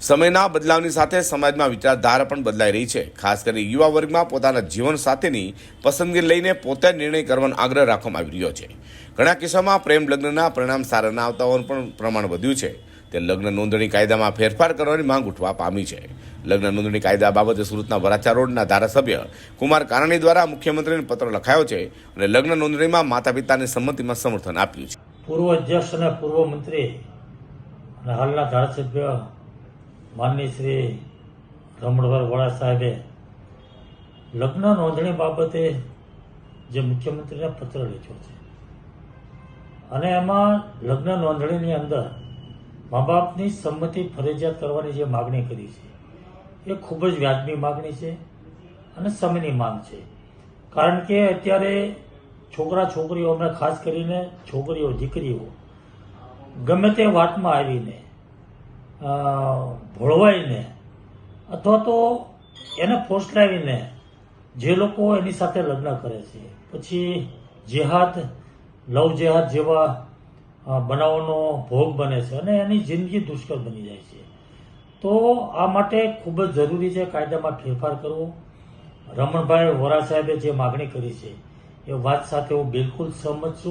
સમયના બદલાવની સાથે સમાજમાં વિચારધારા પણ બદલાઈ રહી છે. ખાસ કરી યુવા વર્ગમાં પોતાના જીવન સાથેની પસંદગી લઈને પોતે નિર્ણય કરવાનો આગ્રહ રાખવામાં આવી રહ્યો છે. ઘણા કિસ્સામાં પ્રેમ લગ્નના પરિણામ સારા ના આવતા હોવાનું પણ પ્રમાણ વધ્યું છે. તે લગ્ન નોંધણી કાયદામાં ફેરફાર કરવાની માંગ ઉઠવા પામી છે. લગ્ન નોંધણી કાયદા બાબતે સુરતના વરાછા રોડના ધારાસભ્ય કુમાર કાનાણી દ્વારા મુખ્યમંત્રીને પત્ર લખાયો છે અને લગ્ન નોંધણીમાં માતા પિતાની સંમતિમાં સમર્થન આપ્યું છે. પૂર્વ અધ્યક્ષ અને પૂર્વ મંત્રી અને હાલના ધારાસભ્ય માનની શ્રી રમણભાઈ વડા સાહેબે લગ્ન નોંધણી બાબતે જે મુખ્યમંત્રીને પત્ર લખ્યો છે. અને એમાં લગ્ન નોંધણીની અંદર મા બાપની સંમતિ ફરજિયાત કરવાની જે માગણી કરી છે, એ ખૂબ જ વ્યાજબી માગણી છે અને સમયની માંગ છે. કારણ કે અત્યારે છોકરા છોકરીઓ અમે ખાસ કરીને છોકરીઓ, દીકરીઓ, ગમે તે વાતમાં આવીને ભોળવાઈને અથવા તો એને ફોસલાવીને જે લોકો એની સાથે લગ્ન કરે છે, પછી જેહાદ લવ જેહાદ જેવા બનાવોનો ભોગ બને છે અને એની જિંદગી દુષ્કર બની જાય છે. તો આ માટે ખૂબ જ જરૂરી છે કાયદામાં ફેરફાર કરવો. રમણભાઈ વોરા સાહેબે જે માગણી કરી છે, એ વાત સાથે હું બિલકુલ સહમત છું.